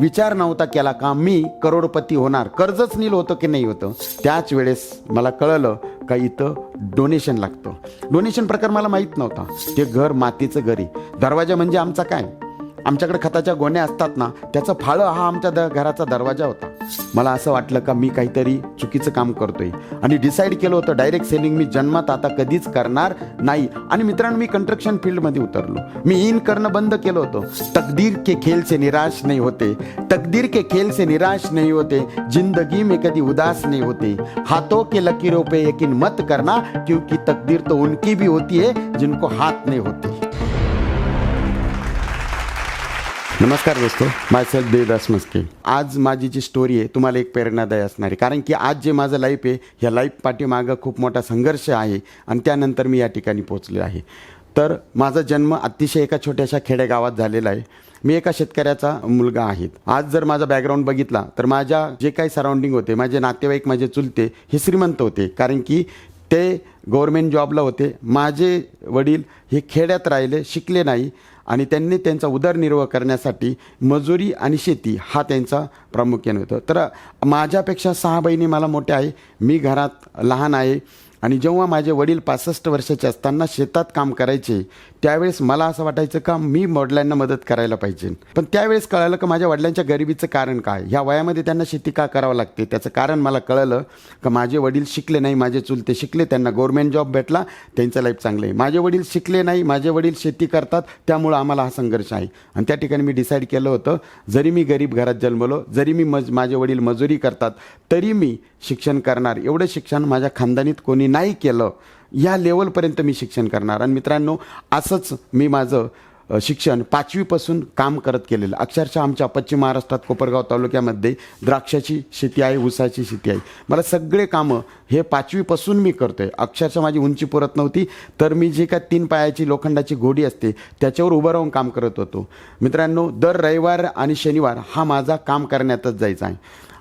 विचार नव्हता केला का मी करोडपती होणार? कर्जच नील होतं की नाही होतं? त्याच वेळेस मला कळलं का इथं डोनेशन लागतं. डोनेशन प्रकार मला माहीत नव्हता. ते घर मातीचं घरी. दरवाजा म्हणजे आमचा काय? आमच्याकडे खताच्या गोण्या असतात ना त्याचं फाळं हा आमच्या द घराचा दरवाजा होता. मला असं वाटलं का मी काहीतरी चुकीचं काम करतोय. आणि डिसाईड केलं होतं डायरेक्ट सेलिंग मी जन्मात आता कधीच करणार नाही. आणि मित्रांनो मी कंस्ट्रक्शन फील्डमध्ये उतरलो. मी इन करणं बंद केलं होतं. तकदीर के खेल से निराश नहीं होते. तकदीर के खेल से निराश नहीं होते. जिंदगी में कधी उदास नहीं होते. हाथों के लकीरों पे यकीन मत करना क्योंकि तकदीर तो उनकी भी होती है जिनको हाथ नहीं होते. नमस्कार दोस्तो माय सेल्फ देवदास मस्के आज माझी जी स्टोरी आहे तुम्हाला एक प्रेरणादायी असणार आहे. कारण की आज जे माझं लाईफ आहे ह्या लाईफ पाठीमागं खूप मोठा संघर्ष आहे आणि त्यानंतर मी या ठिकाणी पोचले आहे. तर माझा जन्म अतिशय एका छोट्याशा खेडेगावात झालेला आहे. मी एका शेतकऱ्याचा मुलगा आहे. आज जर माझा बॅकग्राऊंड बघितला तर माझ्या जे काही सराउंडिंग होते माझे नातेवाईक माझे चुलते हे श्रीमंत होते. कारण की ते गव्हर्मेंट जॉबला होते. माझे वडील हे खेड्यात राहिले शिकले नाही. आणि त्यांनी त्यांचा उदरनिर्वाह करण्यासाठी मजुरी आणि शेती हा त्यांचा प्रामुख्याने होतं. तर माझ्यापेक्षा सहा बहिणी मला मोठ्या आहे. मी घरात लहान आहे. आणि जेव्हा माझे वडील पासष्ट वर्षाचे असताना शेतात काम करायचे त्यावेळेस मला असं वाटायचं का मी वडिलांना मदत करायला पाहिजे. पण त्यावेळेस कळालं का माझ्या वडिलांच्या गरिबीचं कारण काय? ह्या वयामध्ये त्यांना शेती का करावं लागते? त्याचं कारण मला कळलं का माझे वडील शिकले नाही माझे चुलते शिकले त्यांना गव्हर्मेंट जॉब भेटला त्यांचं लाईफ चांगलं आहे. माझे वडील शिकले नाही माझे वडील शेती करतात त्यामुळं आम्हाला हा संघर्ष आहे. आणि त्या ठिकाणी मी डिसाईड केलं होतं जरी मी गरीब घरात जन्मलो जरी मी मज माझे वडील मजुरी करतात तरी मी शिक्षण करणार. एवढं शिक्षण माझ्या खानदानीत कोणी नाही केलं या लेवलपर्यंत मी शिक्षण करणार. आणि मित्रांनो असंच मी माझं शिक्षण पाचवीपासून काम करत केलेलं. अक्षरशः आमच्या पश्चिम महाराष्ट्रात कोपरगाव तालुक्यामध्ये द्राक्षाची शेती आहे ऊसाची शेती आहे. मला सगळे कामं हे पाचवीपासून मी करतो आहे अक्षरशः माझी उंची पुरत नव्हती तर मी जे काय तीन पायाची लोखंडाची घोडी असते त्याच्यावर उभं राहून काम करत होतो. मित्रांनो दर रविवार आणि शनिवार हा माझा काम करण्यातच जायचा आहे.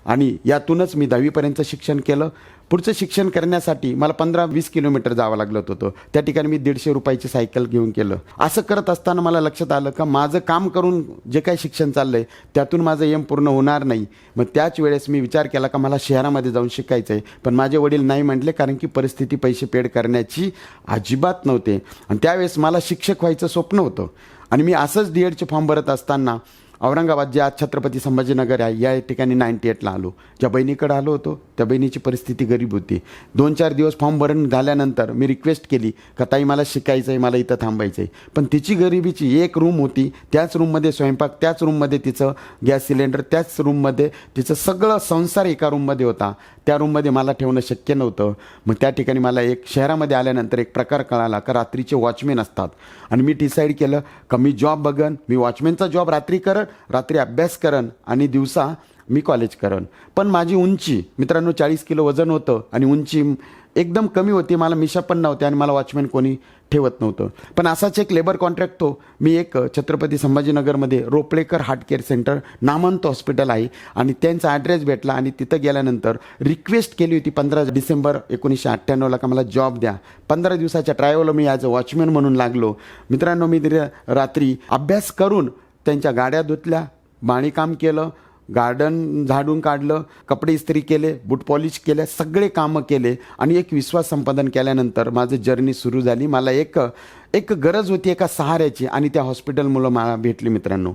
आणि यातूनच मी दहावीपर्यंत शिक्षण केलं. पुढचं शिक्षण करण्यासाठी मला पंधरा वीस किलोमीटर जावं लागलं होतं त्या ठिकाणी मी दीडशे रुपयाची सायकल घेऊन केलं असं करत असताना मला लक्षात आलं का माझं काम करून जे काही शिक्षण चाललं आहे त्यातून माझं एम पूर्ण होणार नाही. मग त्याच वेळेस मी विचार केला का मला शहरामध्ये जाऊन शिकायचं आहे पण माझे वडील नाही म्हटले कारण की परिस्थिती पैसे पेड करण्याची अजिबात नव्हते. आणि त्यावेळेस मला शिक्षक व्हायचं स्वप्न होतं. आणि मी असंच डी एडचे फॉर्म भरत असताना औरंगाबाद जे आज छत्रपती संभाजीनगर आहे या ठिकाणी नाईन्टी एटला आलो. ज्या बहिणीकडे आलो होतो त्या बहिणीची परिस्थिती गरीब होती. दोन चार दिवस फॉर्म भरून झाल्यानंतर मी रिक्वेस्ट केली का ताई मला शिकायचं आहे मला इथं थांबायचं आहे पण तिची गरिबीची एक रूम होती त्याच रूममध्ये स्वयंपाक त्याच रूममध्ये तिचं गॅस सिलेंडर त्याच रूममध्ये तिचं सगळं संसार एका रूममध्ये होता. त्या रूममध्ये मला ठेवणं शक्य नव्हतं. मग त्या ठिकाणी मला एक शहरामध्ये आल्यानंतर एक प्रकार कळाला का रात्रीचे वॉचमेन असतात. आणि मी डिसाईड केलं का मी जॉब बघन मी वॉचमॅनचा जॉब रात्री करत रात्री अभ्यास करन आणि दिवसा मी कॉलेज करन पण माझी उंची मित्रांनो चाळीस किलो वजन होतं आणि उंची एकदम कमी होती. मला मिशा पण नव्हते आणि मला वॉचमॅन कोणी ठेवत नव्हतं. पण असाच एक लेबर कॉन्ट्रॅक्ट तो. मी एक छत्रपती संभाजीनगरमध्ये रोपळेकर हार्ट केअर सेंटर नामंत हॉस्पिटल आहे आणि त्यांचा ॲड्रेस भेटला आणि तिथं गेल्यानंतर रिक्वेस्ट केली होती पंधरा डिसेंबर एकोणीसशे अठ्ठ्याण्णवला का मला जॉब द्या. पंधरा दिवसाच्या ट्रायलला मी ॲज अ वॉचमॅन म्हणून लागलो. मित्रांनो मी रात्री अभ्यास करून त्यांच्या गाड्या धुतल्या बाणीकाम केलं गार्डन झाडून काढलं कपडे इस्त्री केले बूट पॉलिश केल्या सगळे कामं केले आणि एक विश्वास संपादन केल्यानंतर माझं जर्नी सुरू झाली. मला एक एक गरज होती एका सहाऱ्याची आणि त्या हॉस्पिटलमुळं मला भेटली मित्रांनो.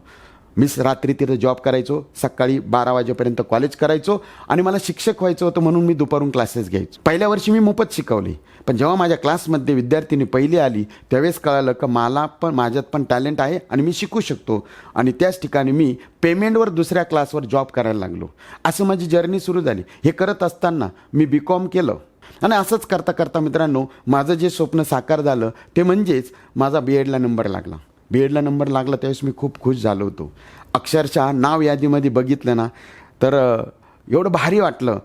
मीच रात्री तिथं जॉब करायचो सकाळी बारा वाजेपर्यंत कॉलेज करायचो आणि मला शिक्षक व्हायचं होतं म्हणून मी दुपारून क्लासेस घ्यायचो. पहिल्या वर्षी मी मोफत शिकवली. पण जेव्हा माझ्या क्लासमध्ये विद्यार्थिनी पहिली आली त्यावेळेस कळालं का मला पण माझ्यात पण टॅलेंट आहे आणि मी शिकू शकतो. आणि त्याच ठिकाणी मी पेमेंटवर दुसऱ्या क्लासवर जॉब करायला लागलो. असं माझी जर्नी सुरू झाली. हे करत असताना मी बी कॉम केलं. आणि असंच करता करता मित्रांनो माझं जे स्वप्न साकार झालं ते म्हणजेच माझा बी एडला नंबर लागला. बी एडला नंबर लागला त्यावेळेस मी खूप खुश झालो होतो. अक्षरशः नाव यादीमध्ये बघितलं ना तर एवढं भारी वाटलं.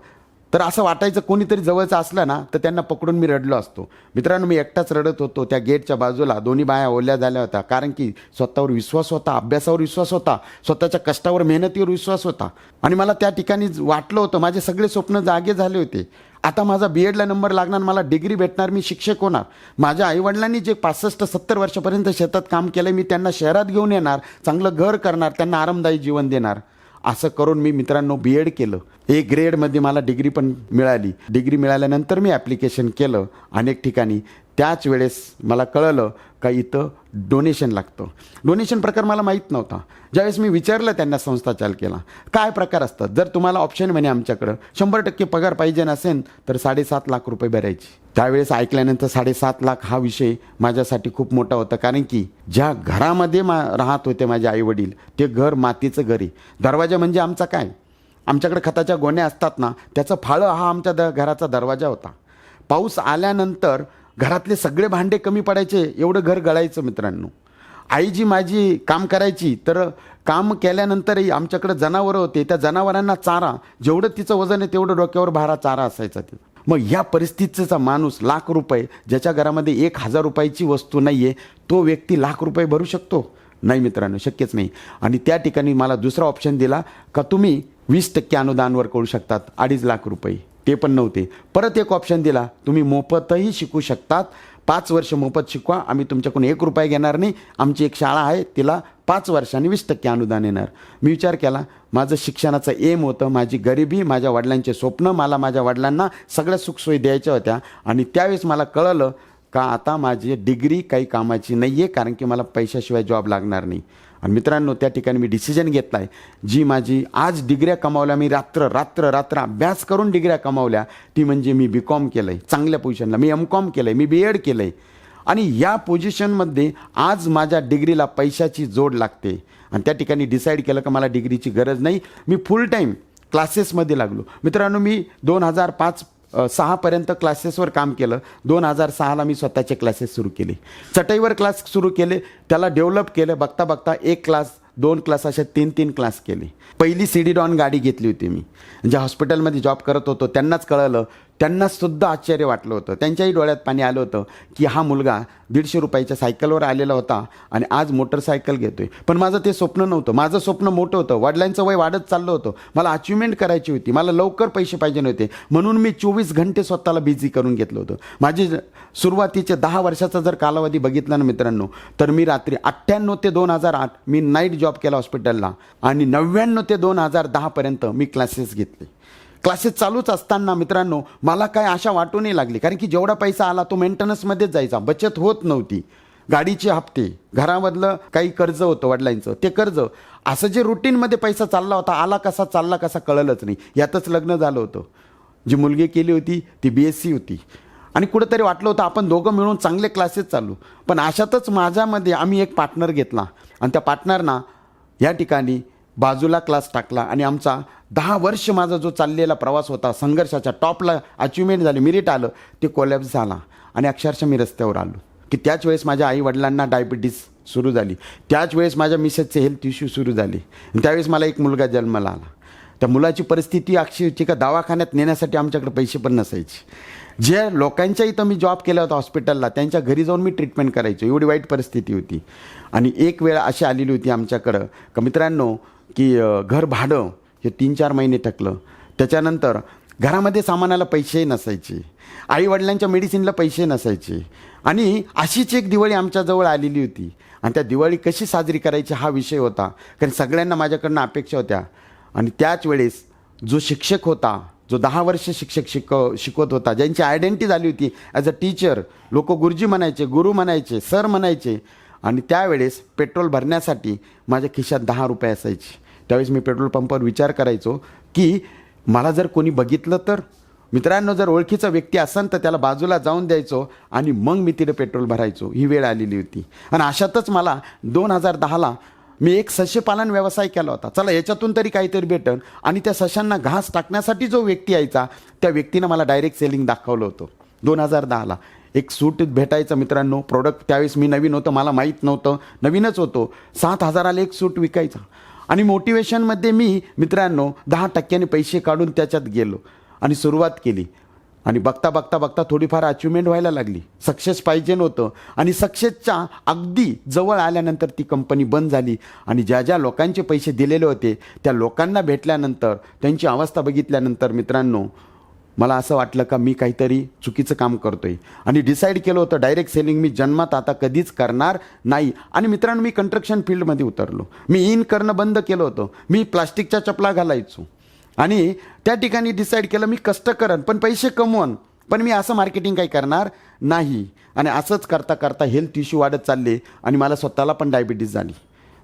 तर असं वाटायचं कोणीतरी जवळचं असलं ना तर त्यांना पकडून मी रडलो असतो. मित्रांनो मी एकटाच रडत होतो त्या गेटच्या बाजूला. दोन्ही बाया ओल्या झाल्या होत्या कारण की स्वतःवर विश्वास होता अभ्यासावर विश्वास होता स्वतःच्या कष्टावर मेहनतीवर विश्वास होता. आणि मला त्या ठिकाणी वाटलं होतं माझे सगळे स्वप्न जागे झाले होते. आता माझा बी एडला नंबर लागणार मला डिग्री भेटणार मी शिक्षक होणार. माझ्या आईवडिलांनी जे पासष्ट सत्तर वर्षापर्यंत शेतात काम केलं मी त्यांना शहरात घेऊन येणार चांगलं घर करणार त्यांना आरामदायी जीवन देणार. असं करून मी मित्रांनो बी एड केलं ए ग्रेडमध्ये मला डिग्री पण मिळाली. डिग्री मिळाल्यानंतर मी ॲप्लिकेशन केलं अनेक ठिकाणी. त्याच वेळेस मला कळलं का इथं डोनेशन लागतं. डोनेशन प्रकार मला माहीत नव्हता. ज्यावेळेस मी विचारलं त्यांना संस्था चाल केला. काय प्रकार असतात? जर तुम्हाला ऑप्शन म्हणे आमच्याकडं शंभर टक्के पगार पाहिजे नसेल तर साडेसात लाख रुपये भरायचे. त्यावेळेस ऐकल्यानंतर साडेसात लाख हा विषय माझ्यासाठी खूप मोठा होता. कारण की ज्या घरामध्ये मा राहत होते माझे आईवडील ते घर मातीचं घर आहे. दरवाजा म्हणजे आमचा काय? आमच्याकडे खताच्या गोण्या असतात ना त्याचं फाळं हा आमच्या द घराचा दरवाजा होता. पाऊस आल्यानंतर घरातले सगळे भांडे कमी पडायचे एवढं घर गळायचं मित्रांनो. आई जी माझी काम करायची तर काम केल्यानंतरही आमच्याकडे जनावरं होते त्या जनावरांना चारा जेवढं तिचं वजन आहे तेवढं डोक्यावर भारा चारा असायचा ते मग या परिस्थितीचा माणूस लाख रुपये ज्याच्या घरामध्ये एक हजार रुपयाची वस्तू नाही आहे तो व्यक्ती लाख रुपये भरू शकतो? नाही मित्रांनो शक्यच नाही. आणि त्या ठिकाणी मला दुसरा ऑप्शन दिला का तुम्ही वीस टक्के अनुदानवर करू शकतात अडीच लाख रुपये. ते पण नव्हते. परत एक ऑप्शन दिला. तुम्ही मोफतही शिकू शकतात. पाच वर्ष मोफत शिकवा. आम्ही तुमच्याकडून एक रुपया घेणार नाही. आमची एक शाळा आहे. तिला पाच वर्षांनी वीस टक्के अनुदान येणार. मी विचार केला माझं शिक्षणाचं एम होतं. माझी गरिबी माझ्या वडिलांचे स्वप्न मला माझ्या वडिलांना सगळ्या सुखसोयी द्यायच्या होत्या. आणि त्यावेळेस मला कळलं का आता माझी डिग्री काही कामाची नाही आहे कारण की मला पैशाशिवाय जॉब लागणार नाही. आणि मित्रांनो त्या ठिकाणी मी डिसिजन घेतला आहे जी माझी आज डिग्र्या कमावल्या मी रात्र रात्र रात्र अभ्यास करून डिग्र्या कमावल्या ती म्हणजे मी बी कॉम केलं आहे चांगल्या पोझिशनला मी एम कॉम केलं आहे मी बी एड केलं आहे आणि या पोझिशनमध्ये आज माझ्या डिग्रीला पैशाची जोड लागते. आणि त्या ठिकाणी डिसाईड केलं का मला डिग्रीची गरज नाही. मी फुल टाईम क्लासेसमध्ये लागलो. मित्रांनो मी दोन हजार पाच सहापर्यंत क्लासेसवर काम केलं. दोन हजार सहाला मी स्वतःचे क्लासेस सुरू केले. चटईवर क्लास सुरू केले. त्याला डेव्हलप केलं. बघता बघता एक क्लास दोन क्लास अशा तीन तीन क्लास केले. पहिली सी डी डॉन गाडी घेतली होती मी. ज्या हॉस्पिटलमध्ये जॉब करत होतो त्यांनाच कळलं. त्यांना सुद्धा आश्चर्य वाटलं होतं. त्यांच्याही डोळ्यात पाणी आलं होतं की हा मुलगा दीडशे रुपयाच्या सायकलवर आलेला होता आणि आज मोटरसायकल घेतोय. पण माझं ते स्वप्न नव्हतं. माझं स्वप्न मोठं होतं. वडिलांचं वय वाढत चाललं होतं. मला अचिव्हमेंट करायची होती. मला लवकर पैसे पाहिजे नव्हते. म्हणून मी चोवीस घंटे स्वतःला बिझी करून घेतलं होतं. माझी सुरुवातीचे दहा वर्षाचा जर कालावधी बघितला ना मित्रांनो तर मी रात्री अठ्ठ्याण्णव ते दोन हजार आठ मी नाईट जॉब केला हॉस्पिटलला आणि नव्याण्णव ते दोन हजार दहापर्यंत मी क्लासेस घेतले. क्लासेस चालूच असताना मित्रांनो मला काय आशा वाटू नाही लागली. कारण की जेवढा पैसा आला तो मेंटेनन्समध्येच जायचा. बचत होत नव्हती. गाडीचे हप्ते घरामधलं काही कर्ज होतं वडिलांचं ते कर्ज. असं जे रुटीनमध्ये पैसा चालला होता आला कसा चालला कसा कळलंच नाही. यातच लग्न झालं होतं. जी मुलगी केली होती ती बी एस सी होती. आणि कुठंतरी वाटलं होतं आपण दोघं मिळून चांगले क्लासेस चालू. पण अशातच माझ्यामध्ये आम्ही एक पार्टनर घेतला. आणि त्या पार्टनरना या ठिकाणी बाजूला क्लास टाकला आणि आमचा दहा वर्ष माझा जो चाललेला प्रवास होता संघर्षाच्या टॉपला अचिव्हमेंट झाली मिरिट आलं ते कोलॅप्स झाला. आणि अक्षरशः मी रस्त्यावर आलो. की त्याच वेळेस माझ्या आई वडिलांना डायबिटीस सुरू झाली. त्याच वेळेस माझ्या मिसेसचे हेल्थ इश्यू सुरू झाले. त्यावेळेस मला एक मुलगा जन्माला आला. त्या मुलाची परिस्थिती अक्षरची का दवाखान्यात नेण्यासाठी आमच्याकडे पैसे पण नसायचे. जे लोकांच्या इथं मी जॉब केला होता हॉस्पिटलला त्यांच्या घरी जाऊन मी ट्रीटमेंट करायचो. एवढी वाईट परिस्थिती होती. आणि एक वेळ अशी आलेली होती आमच्याकडं. का मित्रांनो की घर भाडं हे तीन चार महिने टकलं त्याच्यानंतर घरामध्ये सामानाला पैसे नसायचे. आईवडिलांच्या मेडिसिनला पैसे नसायचे. आणि अशीच एक दिवाळी आमच्याजवळ आलेली होती. आणि त्या दिवाळी कशी साजरी करायची हा विषय होता. कारण सगळ्यांना माझ्याकडनं अपेक्षा होत्या. आणि त्याच वेळेस जो शिक्षक होता जो दहा वर्ष शिक्षक शिक शिकवत होता ज्यांची आयडेंटिटी झाली होती ॲज अ टीचर लोक गुरुजी म्हणायचे गुरु म्हणायचे सर म्हणायचे. आणि त्यावेळेस पेट्रोल भरण्यासाठी माझ्या खिशात दहा रुपये असायचे. त्यावेळेस मी पेट्रोल पंपावर विचार करायचो की मला जर कोणी बघितलं तर मित्रांनो जर ओळखीचा व्यक्ती असेल तर त्याला बाजूला जाऊन द्यायचो आणि मग मी तिथे पेट्रोल भरायचो. ही वेळ आलेली होती. आणि अशातच मला दोन हजार दहाला मी एक सस्यपालन व्यवसाय केला होता. चला याच्यातून तरी काहीतरी भेटन. आणि त्या सशांना घास टाकण्यासाठी जो व्यक्ती यायचा त्या व्यक्तीनं मला डायरेक्ट सेलिंग दाखवलं होतं. दोन हजार दहाला. एक सूट भेटायचं मित्रांनो प्रोडक्ट त्यावेळेस मी नवीन होतं मला माहीत नव्हतं. नवीनच होतो. सात हजाराला एक सूट विकायचा. आणि मोटिवेशनमध्ये मी मित्रांनो दहा टक्क्याने पैसे काढून त्याच्यात गेलो आणि सुरुवात केली. आणि बघता बघता बघता थोडीफार अचिव्हमेंट व्हायला लागली. सक्सेस पाहिजे नव्हतं. आणि सक्सेसच्या अगदी जवळ आल्यानंतर ती कंपनी बंद झाली. आणि ज्या ज्या लोकांचे पैसे दिलेले होते त्या लोकांना भेटल्यानंतर त्यांची अवस्था बघितल्यानंतर मित्रांनो मला असं वाटलं का मी काहीतरी चुकीचं काम करतोय. आणि डिसाईड केलं होतं डायरेक्ट सेलिंग मी जन्मात आता कधीच करणार नाही. आणि मित्रांनो मी कंस्ट्रक्शन फील्डमध्ये उतरलो. मी इन करणं बंद केलं होतं. मी प्लास्टिकच्या चपला घालायचो. आणि त्या ठिकाणी डिसाईड केलं मी कष्ट करन पण पैसे कमवन. पण मी असं मार्केटिंग काही करणार नाही. आणि असंच करता करता हेल्थ इश्यू वाढत चालले. आणि मला स्वतःला पण डायबिटीज झाली.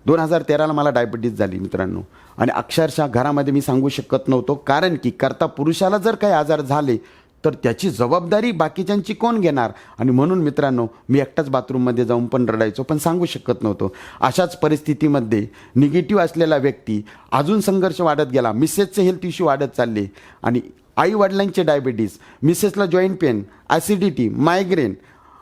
दोन हजार तेराला मला डायबिटीज झाली मित्रांनो. आणि अक्षरशः घरामध्ये मी सांगू शकत नव्हतो कारण की करता पुरुषाला जर काही आजार झाले तर त्याची जबाबदारी बाकीच्यांची कोण घेणार? आणि म्हणून मित्रांनो मी एकटाच बाथरूममध्ये जाऊन पण रडायचो पण सांगू शकत नव्हतो. अशाच परिस्थितीमध्ये निगेटिव्ह असलेला व्यक्ती अजून संघर्ष वाढत गेला मिसेसचे हेल्थ इश्यू वाढत चालले आणि आई वडिलांचे डायबिटीज मिसेसला जॉईंट पेन ॲसिडिटी मायग्रेन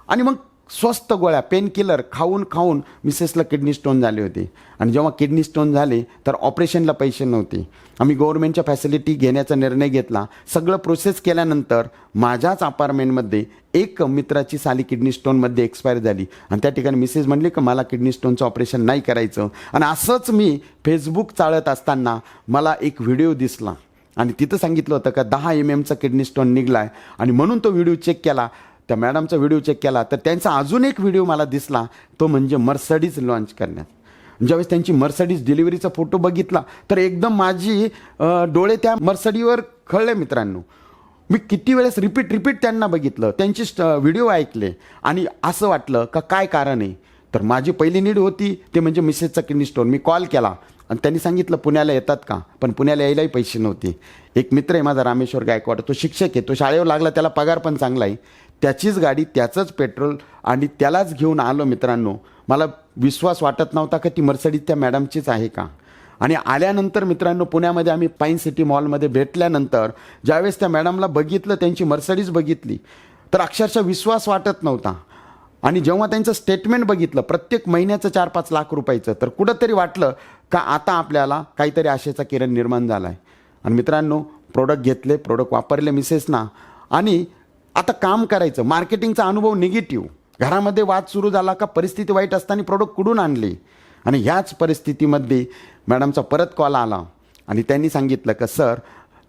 आणि मग स्वस्त गोळ्या पेनकिलर खाऊन खाऊन मिसेसला किडनी स्टोन झाले होते. आणि जेव्हा किडनी स्टोन झाले तर ऑपरेशनला पैसे नव्हते. आम्ही गव्हर्नमेंटच्या फॅसिलिटी घेण्याचा निर्णय घेतला. सगळं प्रोसेस केल्यानंतर माझ्याच अपार्टमेंटमध्ये एक मित्राची साली किडनी स्टोनमध्ये एक्सपायर झाली. आणि त्या ठिकाणी मिसेस म्हणली की मला किडनी स्टोनचं ऑपरेशन नाही करायचं. आणि असंच मी फेसबुक चाळत असताना मला एक व्हिडिओ दिसला. आणि तिथं सांगितलं होतं का दहा एम एमचा किडनी स्टोन निघला आहे आणि म्हणून तो व्हिडिओ चेक केला. त्या मॅडमचा व्हिडिओ चेक केला तर त्यांचा अजून एक व्हिडिओ मला दिसला तो म्हणजे मर्सडीज लॉन्च करण्यात. ज्यावेळेस त्यांची मर्सडीज डिलिव्हरीचा फोटो बघितला तर एकदम माझी डोळे त्या मर्सडीवर खळले मित्रांनो. मी किती वेळेस रिपीट रिपीट त्यांना बघितलं त्यांची व्हिडिओ ऐकले आणि असं वाटलं का काय कारण आहे? तर माझी पहिली नीड होती ते म्हणजे मिसेसचा किडनी स्टोन मी कॉल केला आणि त्यांनी सांगितलं पुण्याला येतात का? पण पुण्याला यायलाही पैसे नव्हते. एक मित्र आहे माझा रामेश्वर गायकवाड तो शिक्षक आहे तो शाळेवर लागला त्याला पगार पण चांगला आहे. त्याचीच गाडी त्याचंच पेट्रोल आणि त्यालाच घेऊन आलो मित्रांनो. मला विश्वास वाटत नव्हता का ती मर्सडीज त्या मॅडमचीच आहे का? आणि आल्यानंतर मित्रांनो पुण्यामध्ये आम्ही पाईन सिटी मॉलमध्ये भेटल्यानंतर ज्यावेळेस त्या मॅडमला बघितलं त्यांची मर्सडीज बघितली तर अक्षरशः विश्वास वाटत नव्हता. आणि जेव्हा त्यांचं स्टेटमेंट बघितलं प्रत्येक महिन्याचं चार पाच लाख रुपयाचं तर कुठंतरी वाटलं का आता आपल्याला काहीतरी आशेचा किरण निर्माण झाला आहे आणि मित्रांनो प्रोडक्ट घेतले प्रोडक्ट वापरले मिसेसना आणि आता काम करायचं. मार्केटिंगचा अनुभव निगेटिव्ह घरामध्ये वाद सुरू झाला का परिस्थिती वाईट असताना प्रोडक्ट कुठून आणले? आणि ह्याच परिस्थितीमध्ये मॅडमचा परत कॉल आला. आणि त्यांनी सांगितलं का सर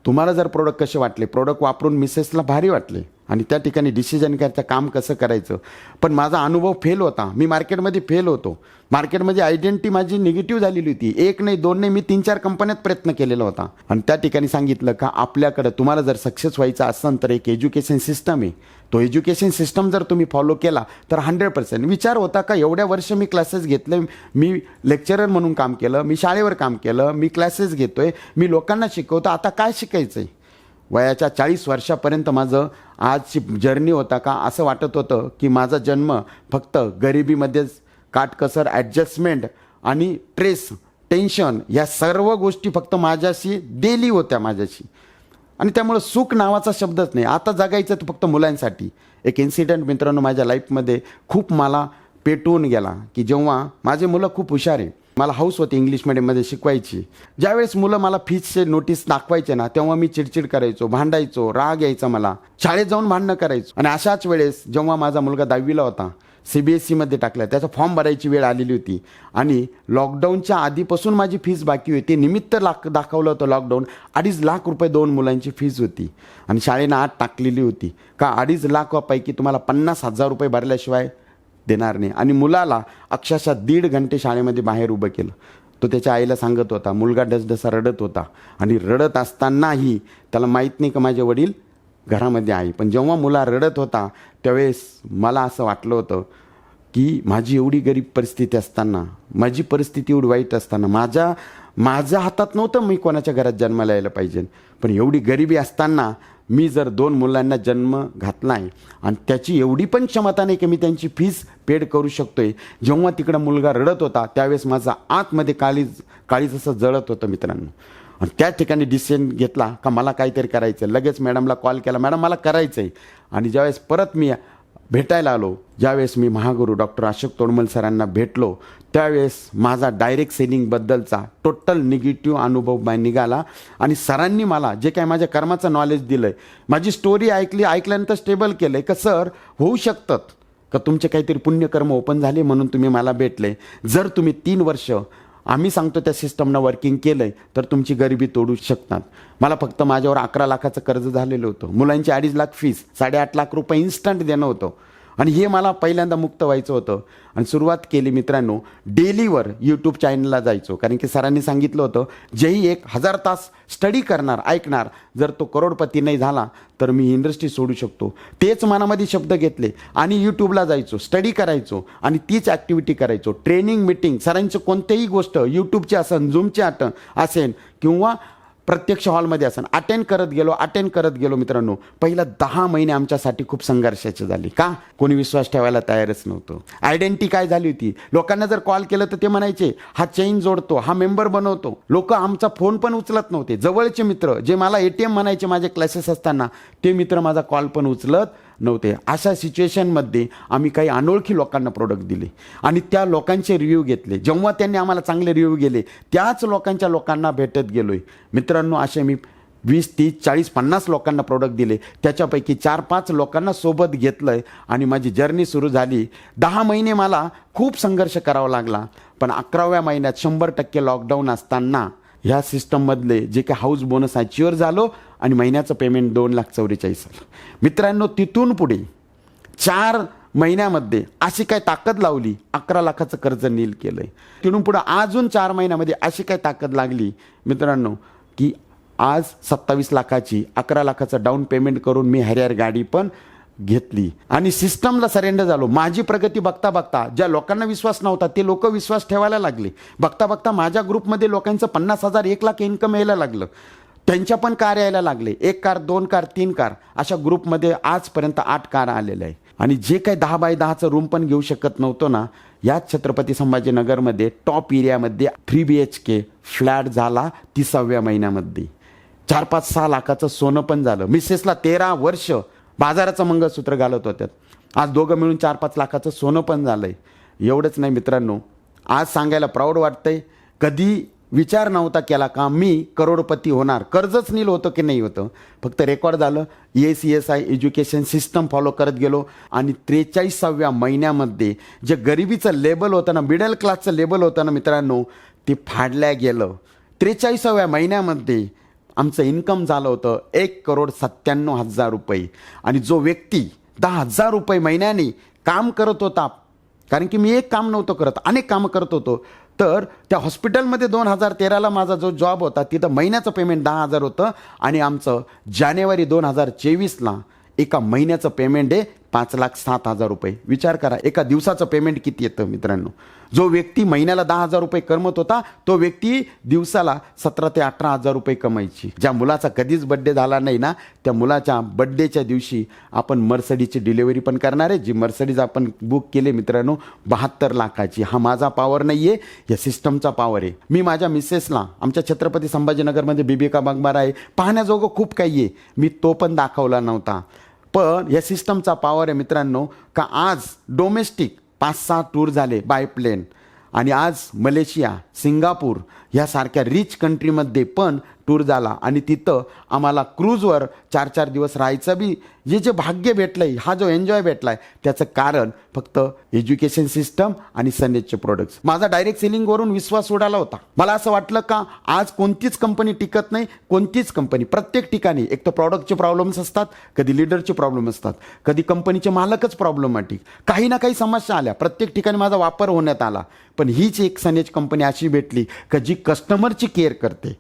तुम्हाला जर प्रोडक्ट कसे वाटले? प्रोडक्ट वापरून मिसेसला भारी वाटले. आणि त्या ठिकाणी डिसिजन घ्यायचं काम कसं करायचं. पण माझा अनुभव फेल होता. मी मार्केटमध्ये फेल होतो. मार्केटमध्ये आयडेंटिटी माझी निगेटिव्ह झालेली होती. एक नाही दोन नाही मी तीन चार कंपन्यात प्रयत्न केलेला होता. आणि त्या ठिकाणी सांगितलं का आपल्याकडं तुम्हाला जर सक्सेस व्हायचं असेल तर एक एज्युकेशन सिस्टम आहे. तो एज्युकेशन सिस्टम जर तुम्ही फॉलो केला तर हंड्रेड पर्सेंट विचार होता का एवढ्या वर्ष मी क्लासेस घेतले मी लेक्चरर म्हणून काम केलं मी शाळेवर काम केलं मी क्लासेस घेतोय मी लोकांना शिकवतो आता काय शिकायचं आहे वयाच्या चाळीस वर्षापर्यंत माझं आजची जर्नी होता का असं वाटत होतं की माझा जन्म फक्त गरिबीमध्येच काटकसर ॲडजस्टमेंट आणि ट्रेस टेन्शन या सर्व गोष्टी फक्त माझ्याशी डेली होत्या माझ्याशी. आणि त्यामुळं सुख नावाचा शब्दच नाही. आता जगायचं तर फक्त मुलांसाठी. एक इन्सिडेंट मित्रांनो माझ्या लाईफमध्ये खूप मला पेटवून गेला की जेव्हा माझे मुलं खूप हुशार आहे मला हाऊस होती इंग्लिश मिडियममध्ये शिकवायची. ज्यावेळेस मुलं मला फीजचे नोटीस दाखवायचे ना तेव्हा मी चिडचिड करायचो भांडायचो राग यायचा मला. शाळेत जाऊन भांडणं करायचो. आणि अशाच वेळेस जेव्हा माझा मुलगा दहावीला होता सी बी एस सीमध्ये टाकला त्याचा फॉर्म भरायची वेळ आलेली होती. आणि लॉकडाऊनच्या आधीपासून माझी फीस बाकी होती. निमित्त लाख दाखवलं होतं लॉकडाऊन अडीच लाख रुपये दोन मुलांची फीज होती. आणि शाळेनं आत टाकलेली होती. का अडीच लाखापैकी तुम्हाला पन्नास हजार रुपये भरल्याशिवाय देणार नाही. आणि मुलाला अक्षरशः दीड घंटे शाळेमध्ये बाहेर उभं केलं. तो त्याच्या आईला सांगत होता मुलगा डसडसा रडत होता. आणि रडत असतानाही त्याला माहीत नाही का माझे वडील घरामध्ये आहे. पण जेव्हा मुला रडत होता त्यावेळेस मला असं वाटलं होतं की माझी एवढी गरीब परिस्थिती असताना माझी परिस्थिती एवढी वाईट असताना माझ्या माझ्या हातात नव्हतं मी कोणाच्या घरात जन्माला यायला पाहिजे. पण एवढी गरिबी असताना मी जर दोन मुलांना जन्म घातला आहे आणि त्याची एवढी पण क्षमता नाही की मी त्यांची फीस पेड करू शकतोय जेव्हा तिकडं मुलगा रडत होता त्यावेळेस माझा आतमध्ये काळीज काळीज असं जळत होतं मित्रांनो. आणि त्या ठिकाणी डिसिजन घेतला का मला काहीतरी करायचं लगेच मॅडमला कॉल केला मॅडम मला करायचं आहे आणि ज्यावेळेस परत मी भेटायला आलो. ज्यावेळेस मी महागुरू डॉक्टर अशोक तोडमल सरांना भेटलो त्यावेळेस माझा डायरेक्ट सेलिंगबद्दलचा टोटल निगेटिव्ह अनुभव निघाला आणि सरांनी मला जे काय माझ्या कर्माचं नॉलेज दिलं आहे माझी स्टोरी ऐकली ऐकल्यानंतर स्टेबल केलं आहे का सर होऊ शकतात. का तुमचे काहीतरी पुण्यकर्म ओपन झाले म्हणून तुम्ही मला भेटले. जर तुम्ही तीन वर्ष आम्ही सांगतो त्या सिस्टमनं वर्किंग केलंय तर तुमची गरिबी तोडू शकतात. मला फक्त माझ्यावर अकरा लाखाचं कर्ज झालेलं होतं. मुलांची अडीच लाख फीस साडेआठ लाख रुपये इन्स्टंट देणं होतं. आणि हे मला पहिल्यांदा मुक्त व्हायचं होतं. आणि सुरुवात केली मित्रांनो डेलीवर यूट्यूब चॅनलला जायचो. कारण की सरांनी सांगितलं होतं जेही एक हजार तास स्टडी करणार ऐकणार जर तो करोडपती नाही झाला तर मी इंडस्ट्री सोडू शकतो. तेच मनामध्ये शब्द घेतले आणि यूट्यूबला जायचो स्टडी करायचो आणि तीच ॲक्टिव्हिटी करायचो. ट्रेनिंग मिटिंग सरांचं कोणतेही गोष्ट यूट्यूबची असेल झूमची आट असेल किंवा प्रत्यक्ष हॉलमध्ये असं अटेंड करत गेलो अटेंड करत गेलो मित्रांनो. पहिला दहा महिने आमच्यासाठी खूप संघर्षाचे झाले. का? कोणी विश्वास ठेवायला तयारच नव्हतं. आयडेंटिटी काय झाली होती? लोकांना जर कॉल केलं तर ते म्हणायचे हा चेन जोडतो हा मेंबर बनवतो. लोक आमचा फोन पण उचलत नव्हते. जवळचे मित्र जे मला ए टी एम म्हणायचे माझे क्लासेस असताना ते मित्र माझा कॉल पण उचलत नव्हते. अशा सिच्युएशनमध्ये आम्ही काही अनोळखी लोकांना प्रोडक्ट दिले. आणि त्या लोकांचे रिव्ह्यू घेतले. जेव्हा त्यांनी आम्हाला चांगले रिव्ह्यू गेले त्याच लोकांच्या लोकांना भेटत गेलो आहे मित्रांनो असे मी वीस तीस चाळीस पन्नास लोकांना प्रोडक्ट दिले. त्याच्यापैकी चार पाच लोकांना सोबत घेतलं आहे आणि माझी जर्नी सुरू झाली. दहा महिने मला खूप संघर्ष करावा लागला. पण अकराव्या महिन्यात शंभर टक्के लॉकडाऊन असताना ह्या सिस्टममधले जे काही हाऊस बोनस अचिव्हर झालो आणि महिन्याचं पेमेंट दोन लाख चौवेचाळीस झालं. मित्रांनो तिथून पुढे चार महिन्यामध्ये अशी काय ताकद लावली अकरा लाखाचं कर्ज नील केलं आहे तिथून पुढं अजून चार महिन्यामध्ये अशी काय ताकद लागली मित्रांनो की आज सत्तावीस लाखाची अकरा लाखाचं डाऊन पेमेंट करून मी हरिहर गाडी पण घेतली. आणि सिस्टमला सरेंडर झालो. माझी प्रगती बघता बघता ज्या लोकांना विश्वास नव्हता ते लोक विश्वास ठेवायला लागले. बघता बघता माझ्या ग्रुपमध्ये लोकांचं पन्नास हजार एक लाख इन्कम यायला लागलं. त्यांच्या पण कार यायला लागले. एक कार दोन कार तीन कार. अशा ग्रुपमध्ये आजपर्यंत आठ कार आलेल्या आहे आणि जे काही दहा बाय दहाचं रूम पण घेऊ शकत नव्हतो ना याच छत्रपती संभाजीनगरमध्ये टॉप एरियामध्ये three B H K flat झाला तिसाव्या महिन्यामध्ये. चार पाच सहा लाखाचं सोनं पण झालं. मिसेसला तेरा वर्ष बाजाराचं मंगळसूत्र घालत होत्यात. आज दोघं मिळून चार पाच लाखाचं सोनं पण झालं आहे एवढंच नाही मित्रांनो आज सांगायला प्राऊड वाटतंय कधी विचार नव्हता केला का मी करोडपती होणार. कर्जच नील होतं की नाही होतं फक्त रेकॉर्ड झालं. A C S I education system follow करत गेलो आणि त्रेचाळीसाव्या महिन्यामध्ये जे गरिबीचं लेबल होतं ना मिडल क्लासचं लेबल होतं ना मित्रांनो ते फाडल्या गेलं. त्रेचाळीसाव्या महिन्यामध्ये आमचं इन्कम झालं होतं एक करोड सत्त्याण्णव हजार रुपये. आणि जो व्यक्ती दहा हजार रुपये महिन्याने काम करत होता कारण की मी एक काम नव्हतं करत अनेक कामं करत होतो तर त्या हॉस्पिटलमध्ये दोन हजार तेराला माझा जो जॉब होता तिथं महिन्याचं पेमेंट दहा हजार होतं. आणि आमचं जानेवारी दोन हजार चोवीसला एका महिन्याचं पेमेंट आहे पाच लाख सात हजार रुपये. विचार करा एका दिवसाचं पेमेंट किती येतं मित्रांनो? जो व्यक्ती महिन्याला दहा हजार रुपये कमवत होता तो व्यक्ती दिवसाला सतरा ते अठरा हजार रुपये कमायची. ज्या मुलाचा कधीच बड्डे झाला नाही ना त्या मुलाच्या बड्डेच्या दिवशी आपण मर्सडीची डिलिव्हरी पण करणार आहे. जी मर्सडीज आपण बुक केली मित्रांनो बहात्तर लाखाची. हा माझा पॉवर नाही आहे या सिस्टमचा पॉवर आहे. मी माझ्या मिसेसला आमच्या छत्रपती संभाजीनगरमध्ये बिबिका बागमारा आहे पाहण्याजोगं खूप काही आहे. मी तो पण दाखवला नव्हता. पण या सिस्टमचा पॉवर आहे मित्रांनो का आज डोमेस्टिक पाच सहा टूर झाले बाय प्लेन आणि आज मलेशिया सिंगापूर ह्यासारख्या रिच कंट्रीमध्ये पण टूर झाला. आणि तिथं आम्हाला क्रूजवर चार चार दिवस राहायचं बी हे जे भाग्य भेटलं आहे हा जो एन्जॉय भेटलाय त्याचं कारण फक्त एज्युकेशन सिस्टम आणि सनेजचे प्रोडक्ट्स माझा डायरेक्ट सेलिंगवरून विश्वास उडाला होता. मला असं वाटलं का आज कोणतीच कंपनी टिकत नाही कोणतीच कंपनी प्रत्येक ठिकाणी एक तर प्रॉडक्टचे प्रॉब्लेम्स असतात कधी लिडरचे प्रॉब्लेम असतात कधी कंपनीचे मालकच प्रॉब्लेमॅटिक काही ना काही समस्या आल्या. प्रत्येक ठिकाणी माझा वापर होण्यात आला. पण हीच एक सनेज कंपनी अशी भेटली का जी कस्टमरची केअर करते.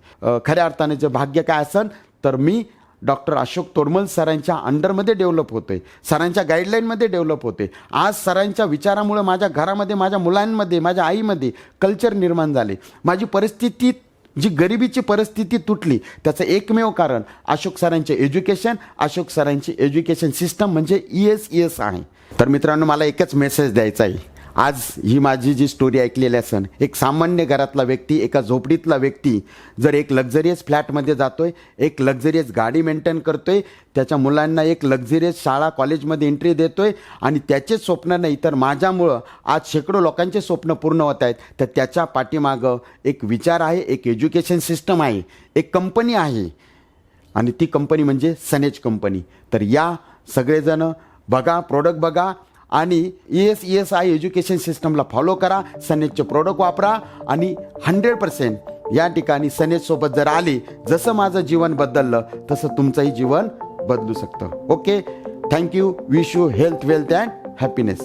खऱ्या अर्थाने जे भाग्य काय असेल तर मी डॉक्टर अशोक तोडमल सरांच्या अंडरमध्ये डेव्हलप होतोय. सरांच्या गाईडलाईनमध्ये डेव्हलप होते आज सरांच्या विचारामुळे माझ्या घरामध्ये माझ्या मुलांमध्ये माझ्या आईमध्ये कल्चर निर्माण झाले. माझी परिस्थिती जी गरिबीची परिस्थिती तुटली त्याचं एकमेव कारण अशोक सरांचे एज्युकेशन अशोक सरांची एज्युकेशन सिस्टम म्हणजे ई एस ई एस आहे. तर मित्रांनो मला एकच मेसेज द्यायचा आहे. आज ही माझी जी स्टोरी ऐकलेली असन एक सामान्य घरातला व्यक्ती एका झोपडीतला व्यक्ती जर एक लक्झरियस फ्लॅटमध्ये जातोय एक लक्झरियस गाडी मेंटेन करतोय त्याच्या मुलांना एक लक्झरियस शाळा कॉलेजमध्ये एंट्री देतोय आणि त्याचेच स्वप्न नाही तर माझ्यामुळं आज शेकडो लोकांचे स्वप्न पूर्ण होत आहेत तर त्याच्या पाठीमागं एक विचार आहे एक एज्युकेशन सिस्टम आहे एक कंपनी आहे. आणि ती कंपनी म्हणजे सनेज कंपनी तर या सगळेजणं बघा प्रोडक्ट बघा आणि E S S I education सिस्टमला फॉलो करा सनेजचे प्रोडक्ट वापरा आणि हंड्रेड पर्सेंट या ठिकाणी सनेजसोबत जर आले जसं माझं जीवन बदललं तसं तुमचंही जीवन बदलू शकतं. Okay thank you wish you health wealth and happiness